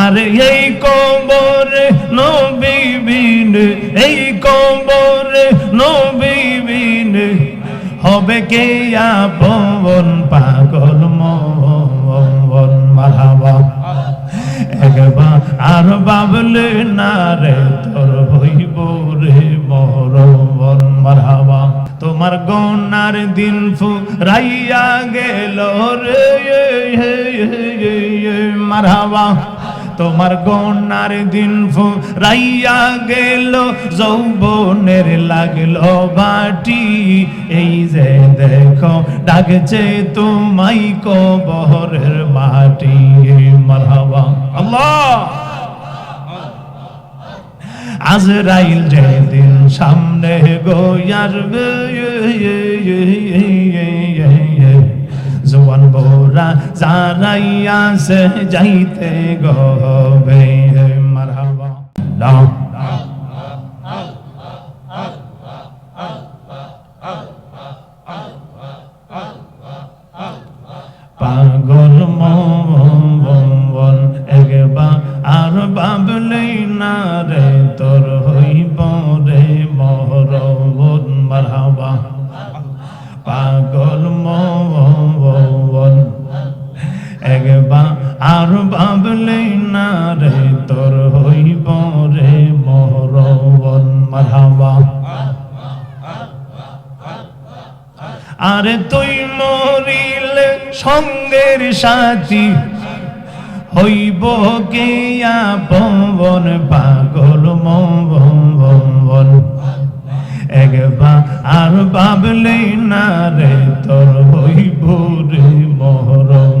আর এই কবরে নবীবিন এই কবরে নবীবিন হবে কে আপন পাগল মন মারহাবা। একবার আর বাবলে না রে, তোর হইব রে মরবন মারহাবা। তোমার গনার দিন ফু রাইয়া গেল রে মারহাবা। তোমার গনার দিন রাইয়া গেল, যৌবনের লাগল বাটি। এই যে দেখো, ডাকছে তোমাই কবরের মাটি। মারহাবা। আল্লাহ! আজরাইল যেদিন সামনে গোয়ার জোয়ান বোরা জারাইয়া সে যাইতে গবে মারহাবা। দাও পাগল মন একবার আর বাবলেই না রে তোর আর বাবলেই না রে তোর হইব রে মহরবন মারহাবা। আরে তুই মরিলে সঙ্গের সাথী হইব কে পবন পাগল মন একবার আর বাবলে না রে তোর হইব রে মহরম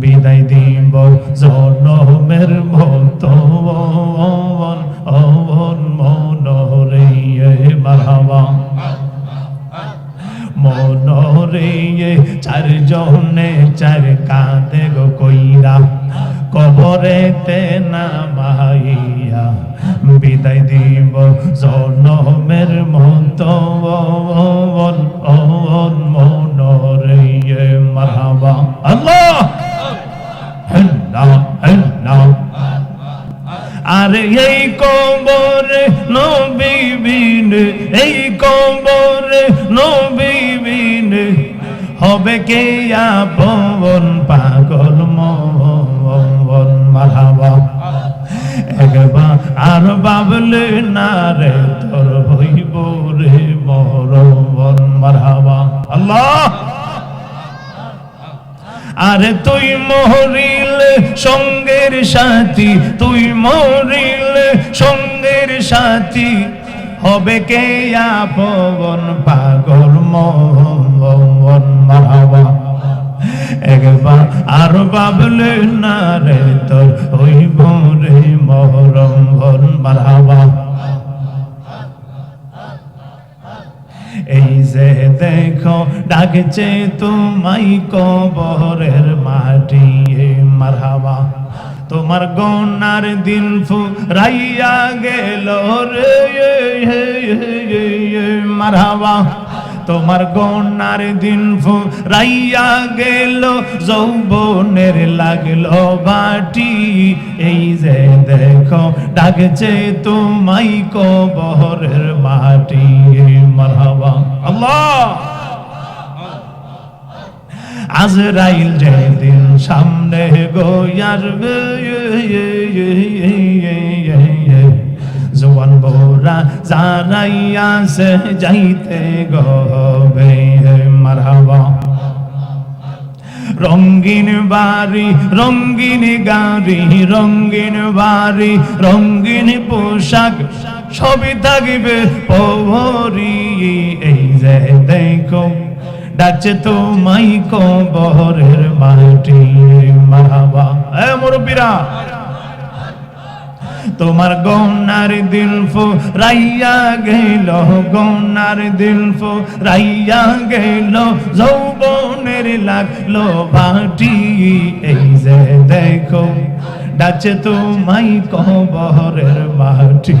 বিদায় দিব, জনমের মত অন মনরে মারহাবা। মনরে চারজনে চার জনে চার কাঁদে গো কইরা, কবরেতে না মাইয়া বিদায় দিব, জনমের মত কবরে নবীবিন এই কবরে নবীবিন হবে কে আপন পাগল মন মারহাবা। একবার আর বাবলে না রে, তোর হইব রে মরবন মারহাবা। আল্লাহ! আরে তুই মরিলে সঙ্গের সাথী, তুই মরিলে সঙ্গের সাথী হবে কে আপন পাগল মোহন মারাবা একবার আর বাবলে না রে তোর হইব রে মহরম ভন মারাবা এই যে দেখো, ডাকছে তোমাই কবরের মাটি তোমার গনার দিন ফু রাইয়া গেল রে মারহাবা। তোমার গনার দিন ফু রাইয়া গেল, যৌবনের লাগল বাটি। এই যে দেখো, ডাকছে তোমাই কবরের মাটি মারহাবা। আল্লাহ! আজরাইল যেদিন সামনে গোয়ার জোয়ান বোরা জারাইয়া সে যাইতে গবে মারহাবা। রঙ্গিন বাড়ি, রঙ্গিন গাড়ি, রঙ্গিন বাড়ি, রঙ্গিন পোশাক সবই থাকবে। পরি এই যে দেখো ডাকছে তোমায় কবরের মাটি, মারহাবা। এ মুরব্বীরা, তোমার গনার দিল ফো রাইয়া গেল গনার দিল ফো রাইয়া গেল, যৌবনের লাগল বাটি। এই যে দেখো, ডাকছে তোমায় কবরের মাটি।